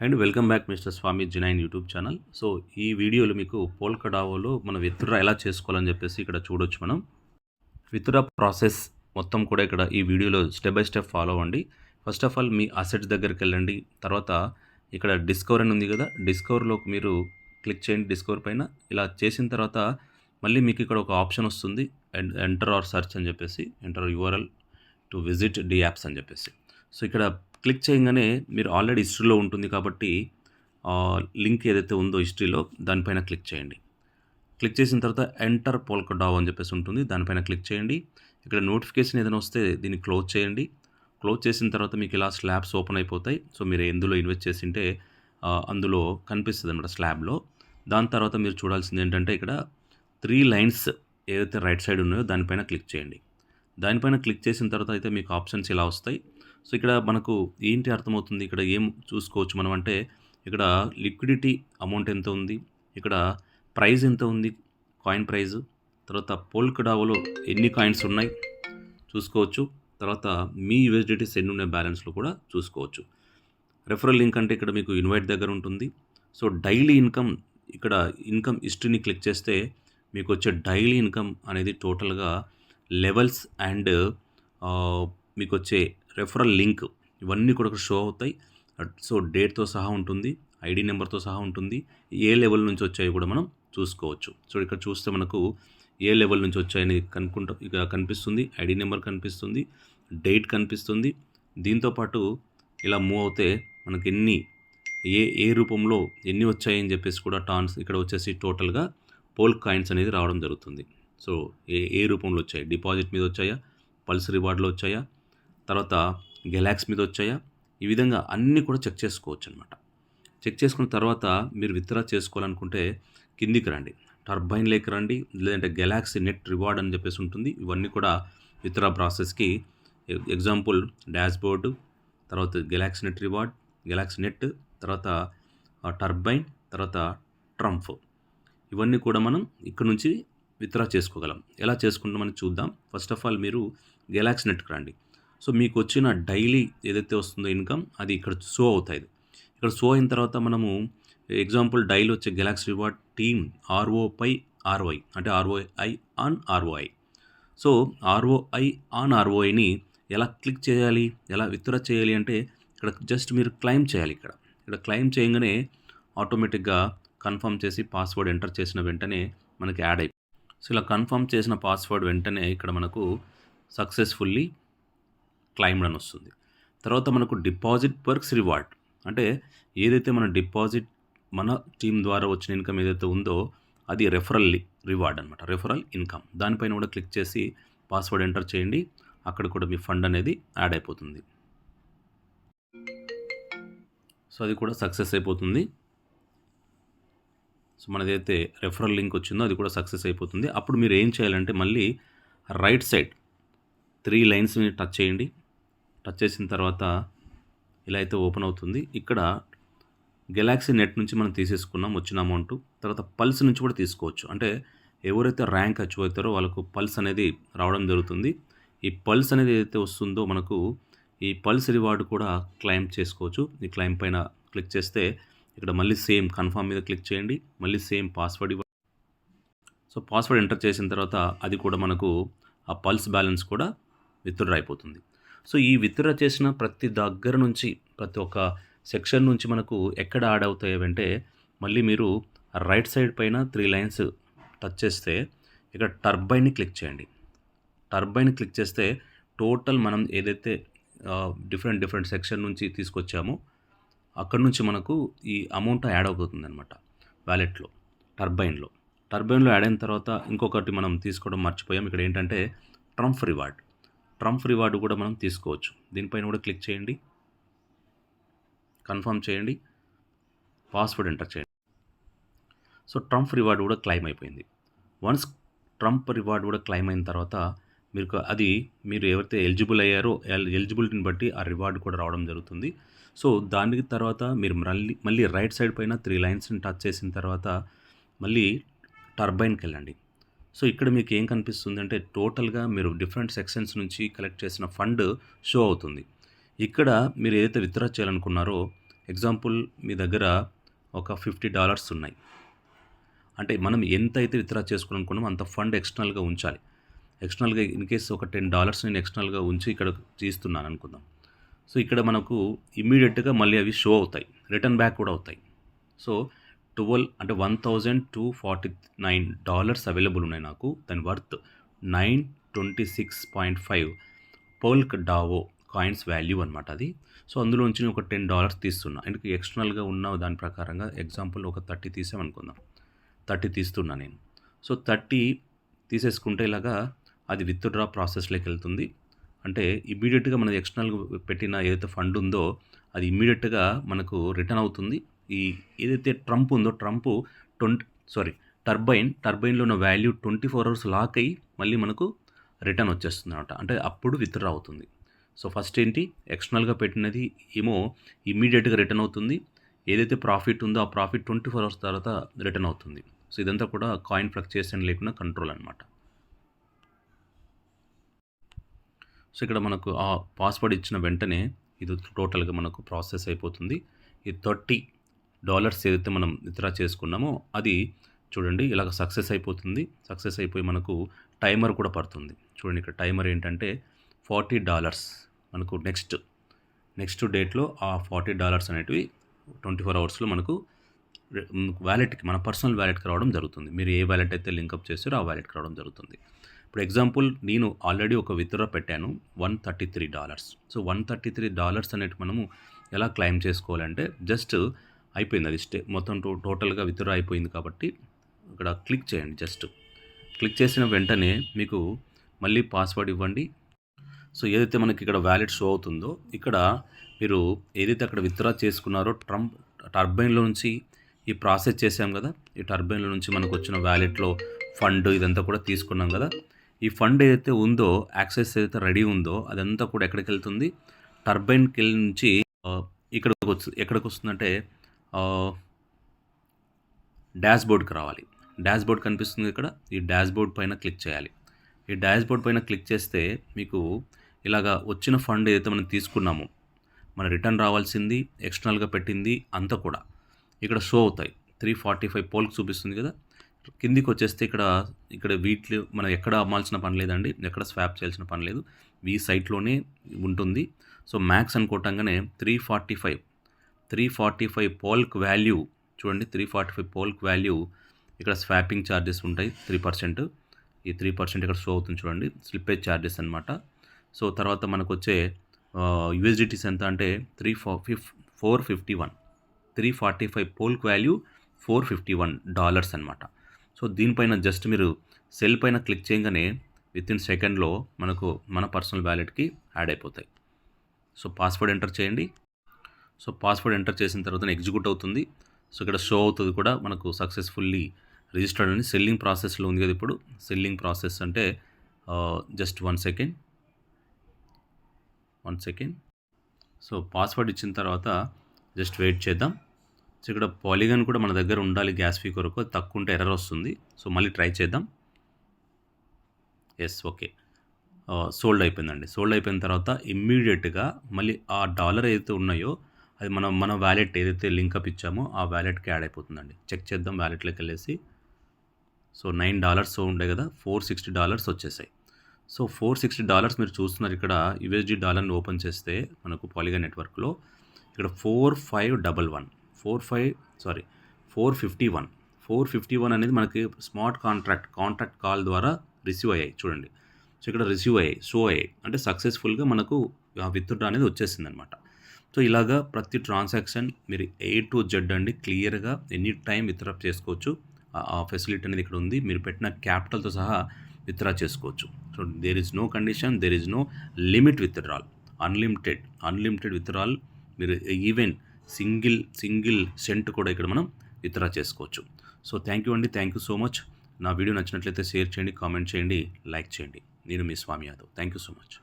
And welcome back mister Swami genuine YouTube channel. So ఈ వీడియోలో మీకు పోల్కడావోలో మనం విత్డ్రా ఎలా చేసుకోవాలని చెప్పేసి ఇక్కడ చూడొచ్చు మనం. విత్డ్రా ప్రాసెస్ మొత్తం కూడా ఇక్కడ ఈ వీడియోలో స్టెప్ బై స్టెప్ ఫాలో అవ్వండి. ఫస్ట్ ఆఫ్ ఆల్ మీ అసెట్స్ దగ్గరికి వెళ్ళండి. తర్వాత ఇక్కడ డిస్కవర్ అని ఉంది కదా డిస్కవర్లోకి మీరు క్లిక్ చేయండి డిస్కవర్ పైన. ఇలా చేసిన తర్వాత మళ్ళీ మీకు ఇక్కడ ఒక ఆప్షన్ వస్తుంది అండ్ ఎంటర్ ఆర్ సర్చ్ అని చెప్పేసి enter URL to visit D apps అని చెప్పేసి. సో ఇక్కడ క్లిక్ చేయగానే మీరు ఆల్రెడీ హిస్టరీలో ఉంటుంది కాబట్టి లింక్ ఏదైతే ఉందో హిస్టరీలో దానిపైన క్లిక్ చేయండి. క్లిక్ చేసిన తర్వాత ఎంటర్ పోల్కడావ్ అని చెప్పేసి ఉంటుంది. దానిపైన క్లిక్ చేయండి. ఇక్కడ నోటిఫికేషన్ ఏదైనా వస్తే దీన్ని క్లోజ్ చేయండి. క్లోజ్ చేసిన తర్వాత మీకు ఇలా స్లాబ్స్ ఓపెన్ అయిపోతాయి. సో మీరు ఎందులో ఇన్వెస్ట్ చేసింటే అందులో కనిపిస్తుంది అనమాట స్లాబ్లో. దాని తర్వాత మీరు చూడాల్సింది ఏంటంటే ఇక్కడ త్రీ లైన్స్ ఏదైతే రైట్ సైడ్ ఉన్నాయో దానిపైన క్లిక్ చేయండి. దానిపైన క్లిక్ చేసిన తర్వాత అయితే మీకు ఆప్షన్స్ ఇలా వస్తాయి. సో ఇక్కడ మనకు ఏంటి అర్థమవుతుంది? ఇక్కడ ఏం చూసుకోవచ్చు మనం అంటే ఇక్కడ లిక్విడిటీ అమౌంట్ ఎంత ఉంది? ఇక్కడ ప్రైస్ ఎంత ఉంది? Coin price. తర్వాత పోల్కడావోలో ఎన్ని కాయిన్స్ ఉన్నాయి? చూసుకోవచ్చు. తర్వాత మీ యూఎస్డిటీస్ ఎన్ని ఉన్నాయి బ్యాలెన్స్లో కూడా చూసుకోవచ్చు. రెఫరల్ లింక్ అంటే ఇక్కడ మీకు ఇన్వైట్ దగ్గర ఉంటుంది. సో డైలీ ఇన్కమ్ ఇక్కడ ఇన్కమ్ హిస్టరీని క్లిక్ చేస్తే మీకు వచ్చే డైలీ ఇన్కమ్ అనేది టోటల్గా లెవెల్స్ అండ్ మీకు వచ్చే రెఫరల్ లింక్ ఇవన్నీ కూడా షో అవుతాయి. సో డేట్తో సహా ఉంటుంది ఐడి నెంబర్తో సహా ఉంటుంది. ఏ లెవెల్ నుంచి వచ్చాయో కూడా మనం చూసుకోవచ్చు. సో ఇక్కడ చూస్తే మనకు ఏ లెవెల్ నుంచి వచ్చాయని కనుక్కుంటా ఇక కనిపిస్తుంది. ఐడి నెంబర్ కనిపిస్తుంది డేట్ కనిపిస్తుంది. దీంతోపాటు ఇలా మూవ్ అవుతే మనకి ఎన్ని ఏ ఏ రూపంలో ఎన్ని వచ్చాయని చెప్పేసి కూడా టాన్స్ ఇక్కడ వచ్చేసి టోటల్గా పోల్ కాయిన్స్ అనేది రావడం జరుగుతుంది. సో ఏ ఏ రూపంలో వచ్చాయి? డిపాజిట్ మీద వచ్చాయా? పల్స్ రివార్డ్లో వచ్చాయా? తర్వాత గెలాక్స్ మీద వచ్చాయా? ఈ విధంగా అన్నీ కూడా చెక్ చేసుకోవచ్చు అనమాట చెక్ చేసుకున్న తర్వాత మీరు విత్డ్రా చేసుకోవాలనుకుంటే కిందికి రండి. టర్బైన్ లేక రండి. లేదంటే గెలాక్సీ నెట్ రివార్డ్ అని చెప్పేసి ఉంటుంది. ఇవన్నీ కూడా విత్డ్రా ప్రాసెస్కి ఎగ్జాంపుల్ డాష్బోర్డు తర్వాత galaxy net reward galaxy net తర్వాత టర్బైన్ తర్వాత ట్రంప్ ఇవన్నీ కూడా మనం ఇక్కడ నుంచి విత్డ్రా చేసుకోగలం. ఎలా చేసుకుంటామని చూద్దాం. ఫస్ట్ ఆఫ్ ఆల్ మీరు గెలాక్సీ నెట్కి రండి. సో మీకు వచ్చిన డైలీ ఏదైతే వస్తుందో ఇన్కమ్ అది ఇక్కడ షో అవుతాయి. ఇక్కడ షో అయిన తర్వాత మనము ఎగ్జాంపుల్ డైలీ వచ్చే గెలాక్సీ రివార్డ్ టీమ్ ఆర్ఓ పై ఆర్ఓఐ అంటే ROI on ROI. So ROI on ఆర్ఓఐని ఎలా క్లిక్ చేయాలి ఎలా విత్డ్రా చేయాలి అంటే ఇక్కడ జస్ట్ మీరు క్లైమ్ చేయాలి ఇక్కడ. ఇక్కడ క్లైమ్ చేయగానే ఆటోమేటిక్గా కన్ఫర్మ్ చేసి పాస్వర్డ్ ఎంటర్ చేసిన వెంటనే మనకి యాడ్ అయిపోయింది సో ఇలా కన్ఫర్మ్ చేసిన పాస్వర్డ్ వెంటనే ఇక్కడ మనకు సక్సెస్ఫుల్లీ క్లైమ్డ్ అని వస్తుంది. తర్వాత మనకు డిపాజిట్ వర్క్స్ రివార్డ్. అంటే ఏదైతే మన డిపాజిట్ మన టీం ద్వారా వచ్చిన ఇన్కమ్ ఏదైతే ఉందో అది రెఫరల్ రివార్డ్ అనమాట రెఫరల్ ఇన్కమ్. దానిపైన కూడా క్లిక్ చేసి పాస్వర్డ్ ఎంటర్ చేయండి. అక్కడ కూడా మీ ఫండ్ అనేది యాడ్ అయిపోతుంది. సో అది కూడా సక్సెస్ అయిపోతుంది. సో మనదైతే రెఫరల్ లింక్ వచ్చిందో అది కూడా సక్సెస్ అయిపోతుంది. అప్పుడు మీరు ఏం చేయాలంటే మళ్ళీ రైట్ సైడ్ త్రీ లైన్స్ని టచ్ చేయండి. టచ్ చేసిన తర్వాత ఇలా అయితే ఓపెన్ అవుతుంది. ఇక్కడ గెలాక్సీ నెట్ నుంచి మనం తీసేసుకున్నాం వచ్చిన అమౌంట్ తర్వాత పల్స్ నుంచి కూడా తీసుకోవచ్చు. అంటే ఎవరైతే ర్యాంక్ అచీవ్ అవుతారో వాళ్ళకు పల్స్ అనేది రావడం జరుగుతుంది. ఈ పల్స్ అనేది ఏదైతే వస్తుందో మనకు ఈ పల్స్ రివార్డ్ కూడా క్లైమ్ చేసుకోవచ్చు. ఈ క్లైమ్ పైన క్లిక్ చేస్తే ఇక్కడ మళ్ళీ సేమ్ కన్ఫర్మ్ మీద క్లిక్ చేయండి. మళ్ళీ సేమ్ పాస్వర్డ్ ఇవ్వ సో పాస్వర్డ్ ఎంటర్ చేసిన తర్వాత అది కూడా మనకు ఆ పల్స్ బ్యాలెన్స్ కూడా విత్డ్రా అయిపోతుంది. సో ఈ విత్డ్రా చేసిన ప్రతి దగ్గర నుంచి ప్రతి ఒక్క సెక్షన్ నుంచి మనకు ఎక్కడ యాడ్ అవుతాయంటే మళ్ళీ మీరు రైట్ సైడ్ పైన త్రీ లైన్స్ టచ్ చేస్తే ఇక్కడ టర్బైన్ని క్లిక్ చేయండి. టర్బైన్ క్లిక్ చేస్తే టోటల్ మనం ఏదైతే డిఫరెంట్ డిఫరెంట్ సెక్షన్ నుంచి తీసుకొచ్చామో అక్కడ నుంచి మనకు ఈ అమౌంట్ యాడ్ అవుతుంది అనమాట వ్యాలెట్లో టర్బైన్లో. టర్బైన్లో యాడ్ అయిన తర్వాత ఇంకొకటి మనం తీసుకోవడం మర్చిపోయాం. ఇక్కడ ఏంటంటే ట్రంప్ రివార్డ్. ట్రంప్ రివార్డు కూడా మనం తీసుకోవచ్చు. దీనిపైన కూడా క్లిక్ చేయండి. కన్ఫర్మ్ చేయండి. పాస్వర్డ్ ఎంటర్ చేయండి. సో ట్రంప్ రివార్డు కూడా క్లైమ్ అయిపోయింది. వన్స్ ట్రంప్ రివార్డ్ కూడా క్లైమ్ అయిన తర్వాత మీరు అది మీరు ఎవరైతే ఎలిజిబుల్ అయ్యారో ఎలిజిబిలిటీని బట్టి ఆ రివార్డు కూడా రావడం జరుగుతుంది. సో దానికి తర్వాత మీరు మళ్ళీ మళ్ళీ రైట్ సైడ్ పైన త్రీ లైన్స్ని టచ్ చేసిన తర్వాత మళ్ళీ టర్బైన్కి వెళ్ళండి. సో ఇక్కడ మీకు ఏం కనిపిస్తుంది అంటే టోటల్గా మీరు డిఫరెంట్ సెక్షన్స్ నుంచి కలెక్ట్ చేసిన ఫండ్ షో అవుతుంది. ఇక్కడ మీరు ఏదైతే విత్డ్రా చేయాలనుకున్నారో ఎగ్జాంపుల్ మీ దగ్గర ఒక ఫిఫ్టీ డాలర్స్ ఉన్నాయి. అంటే మనం ఎంత అయితే విత్డ్రా చేసుకోవాలనుకున్నామో అంత ఫండ్ ఎక్స్టర్నల్గా ఉంచాలి. ఎక్స్టర్నల్గా ఇన్ కేస్ ఒక టెన్ డాలర్స్ నేను ఎక్స్టర్నల్గా ఉంచి ఇక్కడ తీస్తున్నాను అనుకుందాం. సో ఇక్కడ మనకు ఇమ్మీడియట్గా మళ్ళీ అవి షో అవుతాయి. రిటర్న్ బ్యాక్ కూడా అవుతాయి. సో ట్వెల్వ్ అంటే one thousand two forty nine dollars available ఉన్నాయి నాకు. దాని worth nine twenty six point five Polk DAO coins value అనమాట అది. సో అందులోంచి నేను ఒక టెన్ డాలర్స్ తీస్తున్నా. ఎందుకు ఎక్స్టర్నల్గా ఉన్న దాని ప్రకారంగా ఎగ్జాంపుల్ ఒక థర్టీ తీసామనుకుందాం థర్టీ తీస్తున్నా నేను. సో థర్టీ తీసేసుకుంటే ఇలాగా అది విత్డ్రా ప్రాసెస్లోకి వెళ్తుంది. అంటే ఇమీడియట్గా మనది ఎక్స్టర్నల్ పెట్టిన ఏదైతే ఫండ్ ఉందో అది ఇమీడియట్గా మనకు రిటర్న్ అవుతుంది. ఈ ఏదైతే ట్రంప్ ఉందో ట్రంప్ ట్వంటీ సారీ టర్బైన్ టర్బైన్లో ఉన్న value twenty four hours lock అయ్యి మళ్ళీ మనకు రిటర్న్ వచ్చేస్తుంది అనమాట అంటే అప్పుడు విత్డ్రా అవుతుంది. సో ఫస్ట్ ఏంటి? ఎక్స్టర్నల్గా పెట్టినది ఏమో ఇమీడియట్గా రిటర్న్ అవుతుంది. ఏదైతే ప్రాఫిట్ ఉందో ఆ ప్రాఫిట్ ట్వంటీ ఫోర్ అవర్స్ తర్వాత రిటర్న్ అవుతుంది. సో ఇదంతా కూడా కాయిన్ ఫ్లక్చుయేషన్ లేకుండా కంట్రోల్ అనమాట సో ఇక్కడ మనకు ఆ పాస్వర్డ్ ఇచ్చిన వెంటనే ఇది టోటల్గా మనకు ప్రాసెస్ అయిపోతుంది. ఈ థర్టీ డాలర్స్ ఏదైతే మనం విత్డ్రా చేసుకున్నామో అది చూడండి ఇలాగ సక్సెస్ అయిపోతుంది. సక్సెస్ అయిపోయి మనకు టైమర్ కూడా పడుతుంది. చూడండి ఇక్కడ టైమర్ ఏంటంటే ఫార్టీ డాలర్స్. మనకు నెక్స్ట్ నెక్స్ట్ డేట్లో ఆ ఫార్టీ డాలర్స్ అనేటివి ట్వంటీ ఫోర్ అవర్స్లో మనకు వ్యాలెట్కి మన పర్సనల్ వ్యాలెట్కి రావడం జరుగుతుంది. మీరు ఏ వ్యాలెట్ అయితే లింకప్ చేస్తారో ఆ వ్యాలెట్కి రావడం జరుగుతుంది. ఇప్పుడు ఎగ్జాంపుల్ నేను ఆల్రెడీ ఒక విత్డ్రా పెట్టాను. One thirty three dollars. So one thirty three dollars అనేటి మనము ఎలా క్లైమ్ చేసుకోవాలంటే జస్ట్ అయిపోయింది అది స్టే మొత్తం టో టోటల్గా విత్డ్రా అయిపోయింది కాబట్టి ఇక్కడ క్లిక్ చేయండి జస్ట్. క్లిక్ చేసిన వెంటనే మీకు మళ్ళీ పాస్వర్డ్ ఇవ్వండి. సో ఏదైతే మనకి ఇక్కడ వ్యాలెట్ షో అవుతుందో ఇక్కడ మీరు ఏదైతే అక్కడ విత్డ్రా చేసుకున్నారో ట్రంప్ టర్బైన్లో నుంచి ఈ ప్రాసెస్ చేసాం కదా ఈ టర్బైన్లో నుంచి మనకు వచ్చిన వ్యాలెట్లో ఫండ్ ఇదంతా కూడా తీసుకున్నాం కదా ఈ ఫండ్ ఏదైతే ఉందో యాక్సెస్ ఏదైతే రెడీ ఉందో అదంతా కూడా ఎక్కడికి వెళ్తుంది టర్బైన్కి వెళ్ళి నుంచి ఇక్కడికి వస్తుంది ఎక్కడికి వస్తుందంటే డాష్ బోర్డ్కి రావాలి. డాష్ బోర్డ్ కనిపిస్తుంది ఇక్కడ. ఈ డాష్ బోర్డ్ పైన క్లిక్ చేయాలి. ఈ డాష్ బోర్డ్ పైన క్లిక్ చేస్తే మీకు ఇలాగా వచ్చిన ఫండ్ ఏదైతే మనం తీసుకున్నామో మన రిటర్న్ రావాల్సింది ఎక్స్టర్నల్గా పెట్టింది అంతా కూడా ఇక్కడ షో అవుతాయి. త్రీ ఫార్టీ ఫైవ్ పోల్కి చూపిస్తుంది కదా. కిందికి వచ్చేస్తే ఇక్కడ ఇక్కడ వీటిలో మనం ఎక్కడ అమ్మాల్సిన పని లేదండి. ఎక్కడ స్వాప్ చేయాల్సిన పని లేదు. ఈ సైట్లోనే ఉంటుంది. So max అనుకోవటంగానే three forty five three forty five Polk value చూడండి three forty five Polk value ఇక్కడ స్వాపింగ్ ఛార్జెస్ ఉంటాయి త్రీ పర్సెంట్. ఈ త్రీ పర్సెంట్ ఇక్కడ షో అవుతుంది చూడండి స్లిప్పేజ్ ఛార్జెస్ అనమాట సో తర్వాత మనకు వచ్చే యూఎస్డిటీస్ ఎంత అంటే త్రీ ఫో ఫిఫ్ four fifty one three forty five Polk value four fifty one dollars అనమాట సో దీనిపైన జస్ట్ మీరు సెల్ పైన క్లిక్ చేయగానే విత్ ఇన్ సెకండ్లో మనకు మన పర్సనల్ వ్యాలెట్కి యాడ్ అయిపోతాయి. సో పాస్వర్డ్ ఎంటర్ చేయండి. సో పాస్వర్డ్ ఎంటర్ చేసిన తర్వాత ఎగ్జిక్యూట్ అవుతుంది. సో ఇక్కడ షో అవుతుంది కూడా మనకు సక్సెస్ఫుల్లీ రిజిస్టర్డ్ అని సెల్లింగ్ ప్రాసెస్లో ఉంది కదా ఇప్పుడు. సెల్లింగ్ ప్రాసెస్ అంటే just one second. One second. So password ఇచ్చిన తర్వాత జస్ట్ వెయిట్ చేద్దాం. సో ఇక్కడ పాలిగన్ కూడా మన దగ్గర ఉండాలి గ్యాస్ ఫీ కొరకు. తక్కువ ఉంటే ఎర్రర్ వస్తుంది. సో మళ్ళీ ట్రై చేద్దాం. ఎస్ ఓకే సోల్డ్ అయిపోయిందండి. సోల్డ్ అయిపోయిన తర్వాత ఇమ్మీడియట్గా మళ్ళీ ఆ డాలర్ ఏదైతే ఉన్నాయో అది మనం మన వ్యాలెట్ ఏదైతే లింకప్ ఇచ్చామో ఆ వ్యాలెట్కి యాడ్ అయిపోతుందండి. చెక్ చేద్దాం వ్యాలెట్లోకి వెళ్ళేసి. సో నైన్ డాలర్స్ ఉండే కదా ఫోర్ సిక్స్టీ డాలర్స్ వచ్చేసాయి. సో ఫోర్ సిక్స్టీ డాలర్స్ మీరు చూస్తున్నారు ఇక్కడ యూఎస్డి డాలర్ని ఓపెన్ చేస్తే మనకు పాలిగా నెట్వర్క్లో ఇక్కడ four five double one four five sorry four fifty one four fifty one అనేది మనకి స్మార్ట్ కాంట్రాక్ట్ కాంట్రాక్ట్ కాల్ ద్వారా రిసీవ్ అయ్యాయి చూడండి. సో ఇక్కడ రిసీవ్ అయ్యాయి షో అయ్యాయి. అంటే సక్సెస్ఫుల్గా మనకు విత్డ్రా అనేది వచ్చేసింది అనమాట సో ఇలాగా ప్రతి ట్రాన్సాక్షన్ మీరు ఏ టు జెడ్ అండి క్లియర్గా ఎనీ టైం విత్డ్రా చేసుకోవచ్చు. ఆ ఫెసిలిటీ అనేది ఇక్కడ ఉంది. మీరు పెట్టిన క్యాపిటల్తో సహా విత్డ్రా చేసుకోవచ్చు. So there is no condition there is no limit withdrawal. Unlimited unlimited withdrawal మీరు ఈవెన్ సింగిల్ సింగిల్ సెంట్ కూడా ఇక్కడ మనం విత్డ్రా చేసుకోవచ్చు. సో థ్యాంక్ యూ అండి. Thank you so much. నా వీడియో నచ్చినట్లయితే షేర్ చేయండి కామెంట్ చేయండి లైక్ చేయండి. నేను మీ Swami Yadav. Thank you so much.